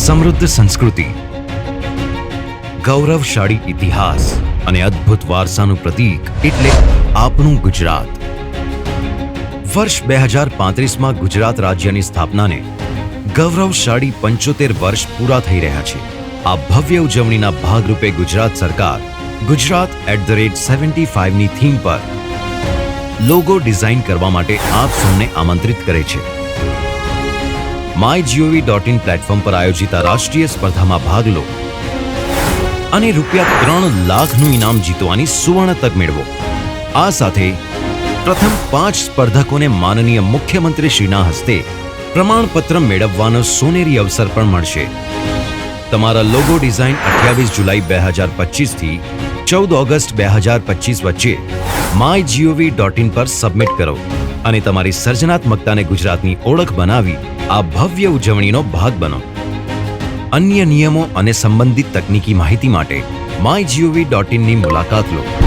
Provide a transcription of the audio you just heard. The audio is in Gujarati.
સમૃદ્ધ સંસ્કૃતિ, ગૌરવશાળી ઇતિહાસ અને અદ્ભુત વારસાનું પ્રતીક એટલે આપણું ગુજરાત. વર્ષ બે હજાર પાંત્રીસમાં ગુજરાત રાજ્યની સ્થાપનાને ગૌરવશાળી પંચોતેર વર્ષ પૂરા થઈ રહ્યા છે. આ ભવ્ય ઉજવણીના ભાગરૂપે ગુજરાત સરકાર Gujarat at the rate seventy ફાઇવની theme પર લોગો ડિઝાઇન કરવા માટે આપ સૌને આમંત્રિત કરે છે. My GOV dot in platform પર આયોજિત આ રાષ્ટ્રીય સ્પર્ધામાં ભાગ લો. અને રૂપિયા ત્રણ લાખનું ઇનામ જીતવાની સુવર્ણ તક મેળવો. આ સાથે પ્રથમ પાંચ સ્પર્ધકોને માનનીય મુખ્યમંત્રી શ્રીના હસ્તે પ્રમાણપત્ર મેળવવાનો સોનેરી અવસર પણ મળશે. તમારા લોગો ડિઝાઇન અઠ્યાવીસ જુલાઈ બે હજાર પચીસથી ચૌદ ઓગસ્ટ બે હજાર પચીસ વચ્ચે માય જીઓવી ડોટ ઇન પર સબમિટ કરો. અને તમારી સર્જનાત્મકતાને ગુજરાતની ઓળખ બનાવી આ ભવ્ય ઉજવણીનો ભાગ બનો. અન્ય નિયમો અને સંબંધિત તકનીકી માહિતી માટે માય જીઓવી ડોટ ઇનની મુલાકાત લો.